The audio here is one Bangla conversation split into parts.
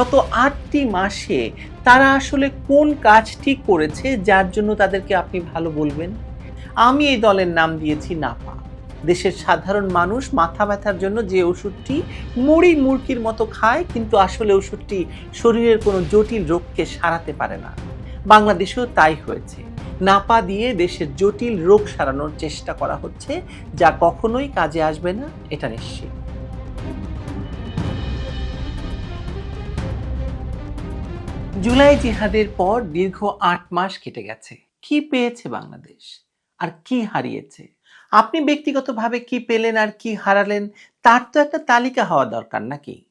গত আটটি মাসে তারা আসলে কোন কাজটি করেছে, যার জন্য তাদেরকে আপনি ভালো বলবেন? আমি এই দলের নাম দিয়েছি নাপা। দেশের সাধারণ মানুষ মাথা ব্যথার জন্য যে ওষুধটি মুড়ি মুরকির মতো খায়, কিন্তু আসলে ওষুধটি শরীরের কোনো জটিল রোগকে সারাতে পারে না। বাংলাদেশেও তাই হয়েছে। নাপা দিয়ে দেশের জটিল রোগ সারানোর চেষ্টা করা হচ্ছে, যা কখনোই কাজে আসবে না, এটা নিশ্চিত। জুলাই জিহাদের পর দীর্ঘ আট মাস কেটে গেছে। কি পেয়েছে বাংলাদেশ? আর কি হারিয়েছে? আপনি ব্যক্তিগতভাবে কি পেলেন আর কি হারালেন, তার তো একটা তালিকা হওয়া দরকার নাকি?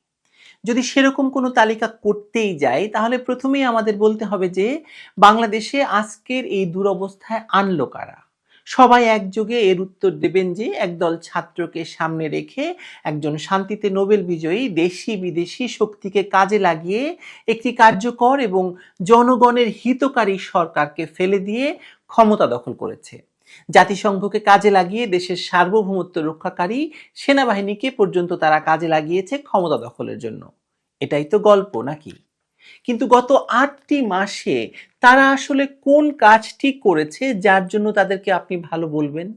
যদি সেরকম কোনো তালিকা করতেই যায়, তাহলে প্রথমেই আমাদের বলতে হবে যে, বাংলাদেশে আজকের এই দুরবস্থায় আনলো কারা? সবাই একযোগে এর উত্তর দেবেন যে একদল ছাত্রকে সামনে রেখে একজন শান্তিতে নোবেল বিজয়ী দেশি বিদেশি শক্তিকে কাজে লাগিয়ে একটি কার্যকর এবং জনগণের হিতকারী সরকারকে ফেলে দিয়ে ক্ষমতা দখল করেছে। জাতিসংঘকে কাজে লাগিয়ে দেশের সার্বভৌমত্ব রক্ষাকারী সেনাবাহিনীকে পর্যন্ত তারা কাজে লাগিয়েছে ক্ষমতা দখলের জন্য। এটাই তো গল্প, নাকি? কিন্তু গত আটটি মাসে তারা আসলে কোন কাজটি করেছে, যার জন্য তাদেরকে আপনি ভালো বলবেন?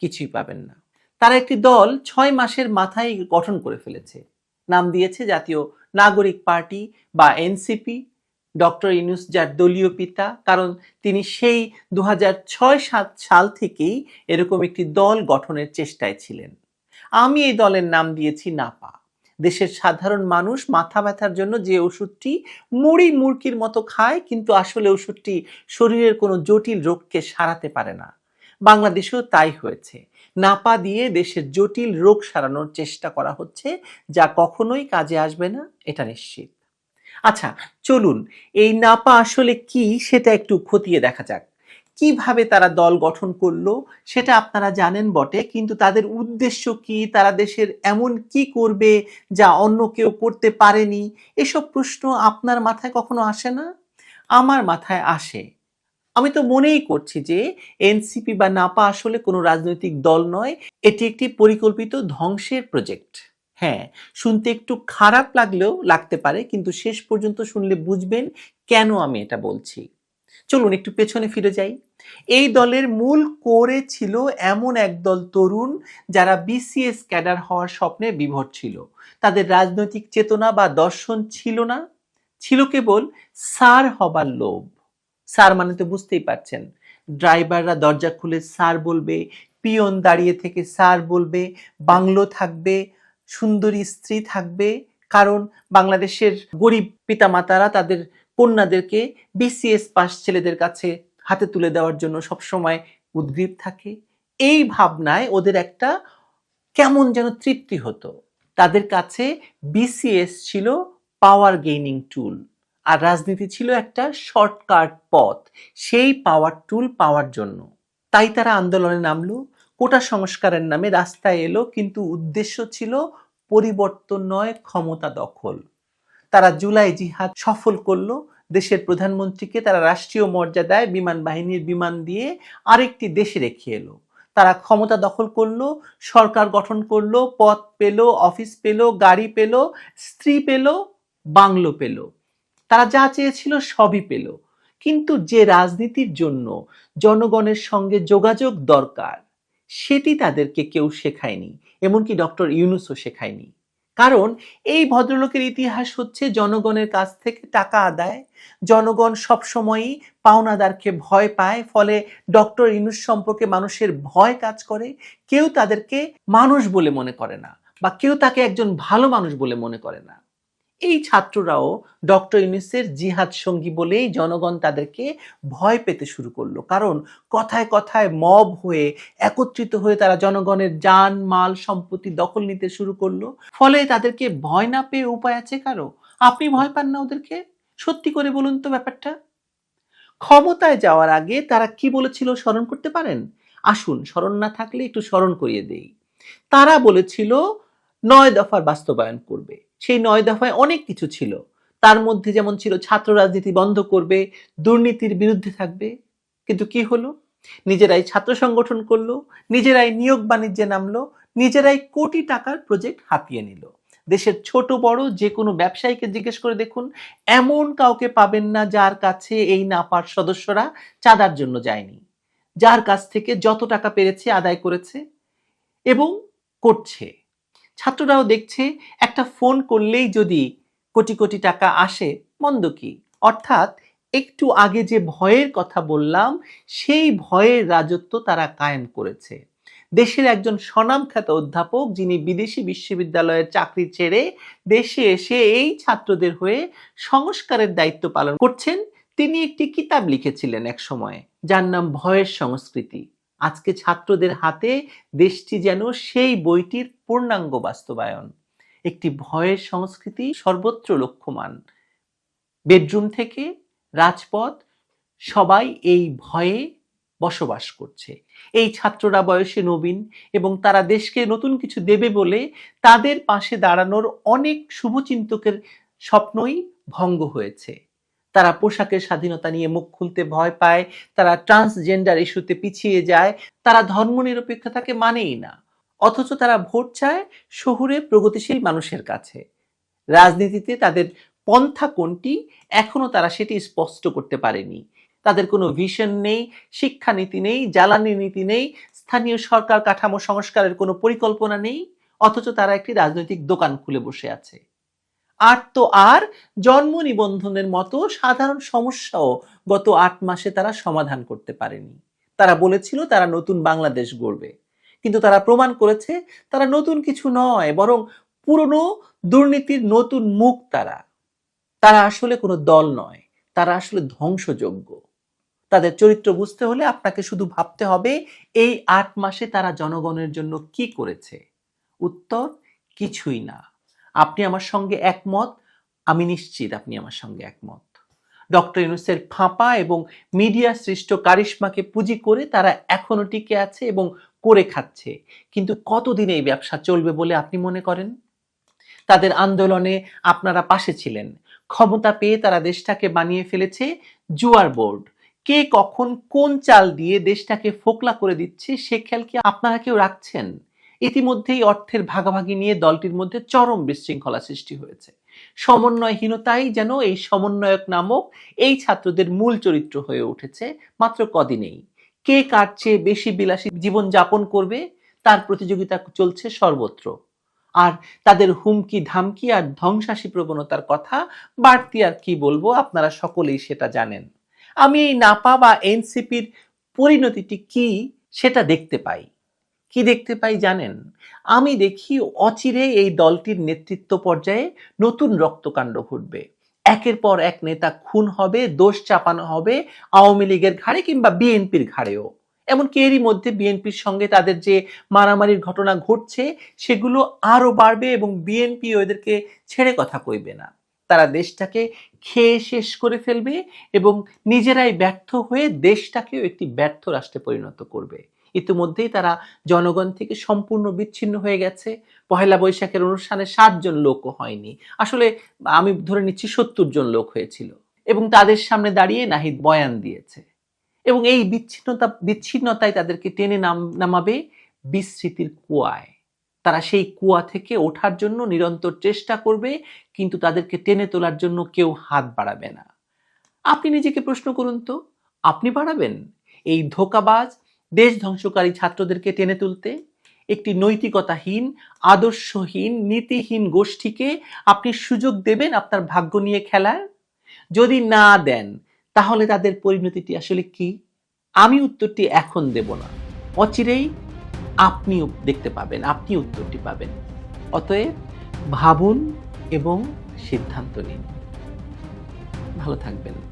কিছুই পাবেন না। তারা একটি দল ছয় মাসের মাথায় গঠন করে ফেলেছে। নাম দিয়েছে জাতীয় নাগরিক পার্টি বা এনসিপি। ডক্টর ইনুস যার দলীয় পিতা, কারণ তিনি সেই দু ছয় সাত সাল থেকেই এরকম একটি দল গঠনের চেষ্টায় ছিলেন। আমি এই দলের নাম দিয়েছি নাপা। দেশের সাধারণ মানুষ মাথা ব্যথার জন্য যে ওষুধটি মুড়ি মুরকির মতো খায়, কিন্তু আসলে ওষুধটি শরীরের কোনো জটিল রোগকে সারাতে পারে না। বাংলাদেশেও তাই হয়েছে। নাপা দিয়ে দেশের জটিল রোগ সারানোর চেষ্টা করা হচ্ছে, যা কখনোই কাজে আসবে না, এটা নিশ্চিত। আচ্ছা চলুন, এই নাপা আসলে কি সেটা একটু খতিয়ে দেখা যাক। কীভাবে তারা দল গঠন করল, সেটা আপনারা জানেন বটে, কিন্তু তাদের উদ্দেশ্য কি, তারা দেশের এমন কি করবে যা অন্য কেউ করতে পারেনি, এসব প্রশ্ন আপনার মাথায় কখনো আসে না? আমার মাথায় আসে। আমি তো মনেই করছি যে এনসিপি বা নাপা আসলে কোনো রাজনৈতিক দল নয়, এটি একটি পরিকল্পিত ধ্বংসের প্রজেক্ট। হ্যাঁ শুনতে একটু খারাপ লাগলেও লাগতে পারে, কিন্তু শেষ পর্যন্ত শুনলে বুঝবেন কেন আমি এটা বলছি। চলুন একটু পেছনে ফিরে যাই। এই দলের মূল কোরে ছিল এমন একদল তরুণ যারা বিসিএস ক্যাডার হওয়ার স্বপ্নে বিভোর ছিল। তাদের রাজনৈতিক চেতনা বা দর্শন ছিল না। ছিল কেবল সার হবার লোভ। সার মানে তো বুঝতেই পারছেন। ড্রাইভাররা দরজা খুলে সার বলবে, পিয়ন দাঁড়িয়ে থেকে সার বলবে, বাংলো থাকবে, সুন্দরী স্ত্রী থাকবে, কারণ বাংলাদেশের গরিব পিতামাতারা তাদের কন্যাদেরকে বিসিএস পাস ছেলেদের কাছে হাতে তুলে দেওয়ার জন্য সবসময় উদ্গ্রীব থাকে। এই ভাবনায় ওদের একটা কেমন যেন তৃপ্তি হতো। তাদের কাছে বিসিএস ছিল পাওয়ার গেইনিং টুল আর রাজনীতি ছিল একটা শর্টকাট পথ, সেই পাওয়ার টুল পাওয়ার জন্য। তাই তারা আন্দোলনে নামলো, কোটা সংস্কারের নামে রাস্তায় এলো, কিন্তু উদ্দেশ্য ছিল পরিবর্তন নয়, ক্ষমতা দখল। তারা জুলাই জিহাদ সফল করল দেশের প্রধানমন্ত্রীকে তারা রাষ্ট্রীয় মর্যাদায় বিমান বাহিনীর বিমান দিয়ে আরেকটি দেশে রেখে এলো। তারা ক্ষমতা দখল করল, সরকার গঠন করল পদ পেল, অফিস পেল, গাড়ি পেল, স্ত্রী পেল, বাংলো পেল। তারা যা চেয়েছিল সবই পেল। কিন্তু যে রাজনীতির জন্য জনগণের সঙ্গে যোগাযোগ দরকার, সেটি তাদেরকে কেউ শেখায়নি, এমনকি ডক্টর ইউনুসও শেখায়নি। কারণ এই ভদ্রলোকের ইতিহাস হচ্ছে জনগণের কাছ থেকে টাকা আদায়। জনগণ সবসময়ই পাওনাদারকে ভয় পায়, ফলে ডক্টর ইনুস সম্পর্কে মানুষের ভয় কাজ করে। কেউ তাদেরকে মানুষ বলে মনে করে না, বা কেউ তাকে একজন ভালো মানুষ বলে মনে করে না। এই ছাত্ররাও ডক্টর ইউনুসের জিহাদ সঙ্গী বলেই জনগণ তাদেরকে ভয় পেতে শুরু করল। কারণ কথায় কথায় মব হয়ে, একত্রিত হয়ে তারা জনগণের যান, মাল, সম্পত্তি দখল নিতে শুরু করল। ফলে তাদেরকে ভয় না পেয়ে উপায় আছে কারও? আপনি ভয় পান না ওদেরকে? সত্যি করে বলুন তো ব্যাপারটা। ক্ষমতায় যাওয়ার আগে তারা কি বলেছিল স্মরণ করতে পারেন? আসুন, স্মরণ না থাকলে একটু স্মরণ করিয়ে দেই। তারা বলেছিল, নয় দফার বাস্তবায়ন করবে। সেই নয় দফায় অনেক কিছু ছিল। তার মধ্যে যেমন ছিল ছাত্র রাজনীতি বন্ধ করবে, দুর্নীতির বিরুদ্ধে থাকবে। কিন্তু কি হলো? নিজেরাই ছাত্র সংগঠন করল, নিজেরাই নিয়োগ বাণিজ্যে নামলো, নিজেরাই কোটি টাকার প্রজেক্ট হাতিয়ে নিল। দেশের ছোট, বড় যে কোনো ব্যবসায়ীকে জিজ্ঞেস করে দেখুন, এমন কাউকে পাবেন না যার কাছে এই নাপার সদস্যরা চাঁদার জন্য যায়নি। যার কাছ থেকে যত টাকা পেরেছে, আদায় করেছে এবং করছে। ছাত্ররাও দেখছে একটা ফোন করলেই যদি কোটি কোটি টাকা আসে, মন্দ কি? অর্থাৎ একটু আগে যে ভয়ের কথা বললাম, সেই ভয়ের রাজত্ব তারা কায়েম করেছে। দেশের একজন স্বনামখ্যাত অধ্যাপক যিনি বিদেশি বিশ্ববিদ্যালয়ের চাকরি ছেড়ে দেশে এসে এই ছাত্রদের হয়ে সংস্কারের দায়িত্ব পালন করছেন, তিনি একটি কিতাব লিখেছিলেন এক সময়ে যার নাম ভয়ের সংস্কৃতি। আজকে ছাত্রদের হাতে দেশটি যেন সেই বইটির পূর্ণাঙ্গ বাস্তবায়ন। একটি ভয়ের সংস্কৃতি সর্বত্র লক্ষ্যমান। বেডরুম থেকে রাজপথ সবাই এই ভয়ে বসবাস করছে। এই ছাত্ররা বয়সে নবীন এবং তারা দেশকে নতুন কিছু দেবে বলে তাদের পাশে দাঁড়ানোর অনেক শুভচিন্তকের স্বপ্নই ভঙ্গ হয়েছে। তারা পোশাকের স্বাধীনতা নিয়ে মুখ খুলতে ভয় পায়, তারা ট্রান্সজেন্ডার ইস্যুতে পিছিয়ে যায়, তারা ধর্মনিরপেক্ষতাকে মানেই না। অথচ তারা ভোট চায় শহুরে প্রগতিশীল মানুষের কাছে। রাজনীতিতে তাদের পন্থা কোনটি, এখনও তারা সেটি স্পষ্ট করতে পারেনি। তাদের কোনো ভিশন নেই, শিক্ষানীতি নেই, জ্বালানি নীতি নেই, স্থানীয় সরকার কাঠামো সংস্কারের কোনো পরিকল্পনা নেই, অথচ তারা একটি রাজনৈতিক দোকান খুলে বসে আছে। আর তো আর, জন্ম নিবন্ধনের মতো সাধারণ সমস্যাও গত আট মাসে তারা সমাধান করতে পারেনি। তারা বলেছিল তারা নতুন বাংলাদেশ গড়বে। কিন্তু তারা প্রমাণ করেছে তারা নতুন কিছু নয়, বরং পুরনো দুর্নীতির নতুন মুখ তারা। তারা আসলে কোনো দল নয়, তারা আসলে ধ্বংসযোগ্য তাদের চরিত্র বুঝতে হলে আপনাকে শুধু ভাবতে হবে, এই আট মাসে তারা জনগণের জন্য কি করেছে। উত্তর, কিছুই না। আপনি আমার সঙ্গে একমত, আমি নিশ্চিত আপনি আমার সঙ্গে একমত। ডক্টর ইউনুসের ফাঁপা এবং মিডিয়া সৃষ্ট কারিশ্মাকে পুঁজি করে তারা এখনও টিকে আছে এবং করে খাচ্ছে। কিন্তু কতদিন এই ব্যবসা চলবে বলে আপনি মনে করেন? তাদের আন্দোলনে আপনারা পাশে ছিলেন। ক্ষমতা পেয়ে তারা দেশটাকে বানিয়ে ফেলেছে জুয়ার বোর্ড। কে কখন কোন চাল দিয়ে দেশটাকে ফোকলা করে দিচ্ছে সে খেয়াল কি আপনারা কেউ রাখছেন? ইতিমধ্যেই অর্থের ভাগাভাগি নিয়ে দলটির মধ্যে চরম বিশৃঙ্খলা সৃষ্টি হয়েছে। সমন্বয়হীনতাই যেন এই সমন্বয়ক নামক এই ছাত্রদের মূল চরিত্র হয়ে উঠেছে মাত্র কদিনেই। কে কার চেয়ে বেশি বিলাসী জীবন যাপন করবে, তার প্রতিযোগিতা চলছে সর্বত্র। আর তাদের হুমকি ধামকি আর ধ্বংসাসী প্রবণতার কথা বাড়তি আর কি বলব আপনারা সকলেই সেটা জানেন। আমি এই নাপা বা এনসিপির পরিণতিটি কি সেটা দেখতে পাই। কি দেখতে পাই জানেন? আমি দেখি অচিরে এই দলটির নেতৃত্ব পর্যায়ে নতুন রক্তকাণ্ড ঘটবে। একের পর এক নেতা খুন হবে, দোষ চাপানো হবে আওয়ামী লীগের ঘাড়ে কিংবা বিএনপির ঘাড়েও। এমনকি এরই মধ্যে বিএনপির সঙ্গে তাদের যে মারামারির ঘটনা ঘটছে, সেগুলো আরও বাড়বে এবং বিএনপি ওদেরকে ছেড়ে কথা কইবে না। তারা দেশটাকে খেয়ে শেষ করে ফেলবে এবং নিজেরাই ব্যর্থ হয়ে দেশটাকেও একটি ব্যর্থ রাষ্ট্রে পরিণত করবে। ইতিমধ্যেই তারা জনগণ থেকে সম্পূর্ণ বিচ্ছিন্ন হয়ে গেছে। পহেলা বৈশাখের অনুষ্ঠানে সাতজন লোকও হয়নি। আসলে আমি ধরে নিচ্ছি সত্তর জন লোক হয়েছিল এবং তাদের সামনে দাঁড়িয়ে নাহিদ বয়ান দিয়েছে। এবং এই বিচ্ছিন্নতা, বিচ্ছিন্নতায় তাদেরকে টেনে নাম, নামাবে বিস্মৃতির কুয়ায়। তারা সেই কুয়া থেকে ওঠার জন্য নিরন্তর চেষ্টা করবে, কিন্তু তাদেরকে টেনে তোলার জন্য কেউ হাত বাড়াবে না। আপনি নিজেকে প্রশ্ন করুন তো, আপনি বাড়াবেন? এই ধোকাবাজ দেশ ধ্বংসকারী ছাত্রদেরকে টেনে তুলতে, একটি নৈতিকতাহীন, আদর্শহীন, নীতিহীন গোষ্ঠীকে আপনি সুযোগ দেবেন আপনার ভাগ্য নিয়ে খেলার? যদি না দেন, তাহলে তাদের পরিণতিটি আসলে কি? আমি উত্তরটি এখন দেব না। অচিরেই আপনি দেখতে পাবেন আপনি উত্তরটি পাবেন। অতএব ভাবুন এবং সিদ্ধান্ত নিন। ভালো থাকবেন।